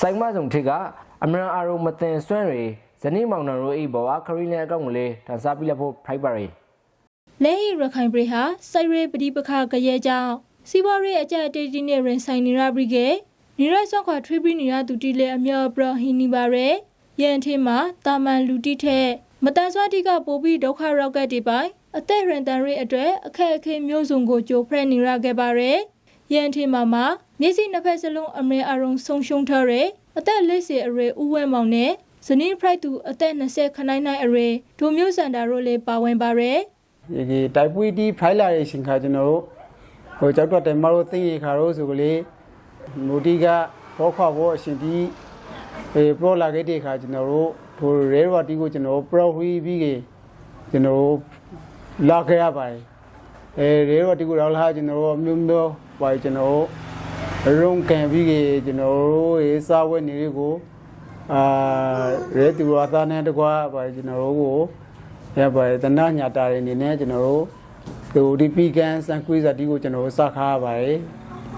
ဆိုင်မဆောင်ထိကအမရန်အာရုံမတင်ဆွမ်းတွေဇနီးမောင်နှံတို့၏ဘဝခရီးနဲ့အကောင့်ကိုလေးတန်စားပြလက်ဖို့ဖိုက်ပါရီလဲဟီရခိုင်ပြည်ဟာစိုက်ရဲပတိပခကြရဲကြောင့်စီးပွားရေးအကြအတေးကြီးနဲ့ရင်ဆိုင်နေရပြီးကနီရဆော့ခွာထွေးပြီးနေရသူတီလေအမြော့ပရဟီနီပါရဲရန်ထင်းမှာတာမန်လူတီထက်မတန်ဆွမ်းတိကပိုပြီးဒုက္ခရောက်ကက်တွေပိုင်းအသက်ရင်တန်ရေးအတွက်အခက်အခဲမျိုးစုံကိုကြိုဖရက်နေရခဲ့ပါရဲရန်ထင်းမှာမှာ မျက်စိနှစ်ဖက်စလုံးအမေအရုံဆုံရှုံထားတဲ့အသက်၄၀အရွယ်ဦးဝဲမောင်နဲ့ဇနီးဖရိုက်သူအသက်20ခနိုင်နိုင်အရွယ်ဒိုမျိုးစန္ဒာတို့လည်းပါဝင်ပါရဲဒီဒီတိုက်ပွေးတီဖိုင်လာရဲ့ရှင်ခါကျွန်တော်တို့ဟိုကြောက်တော့တယ်မတို့သိရခါတို့ဆိုကလေးမူတီကဘောခွာဘောအရှင်တီအေပရိုလာဂေတေခါကျွန်တော်တို့ဟိုရဲဝတီကိုကျွန်တော်ပရိုဝီပြီးကကျွန်တော်တို့လာခဲ့ရပါတယ်အဲရဲဝတီကိုတော့လာကျွန်တော်တို့မျိုးမျိုးပါကျွန်တော်တို့ ရုံးကန်ပြီးကကျွန်တော်တို့ရေးစားဝဲနေလေးကိုအာရဲတူအသားနဲ့တကွာပါကျွန်တော်တို့ကိုရပါတယ်တနညာတာတွေအနေနဲ့ကျွန်တော်တို့ဒီဒီပီကန်စန်ကွေးဇာတီကိုကျွန်တော်တို့စခါရပါတယ်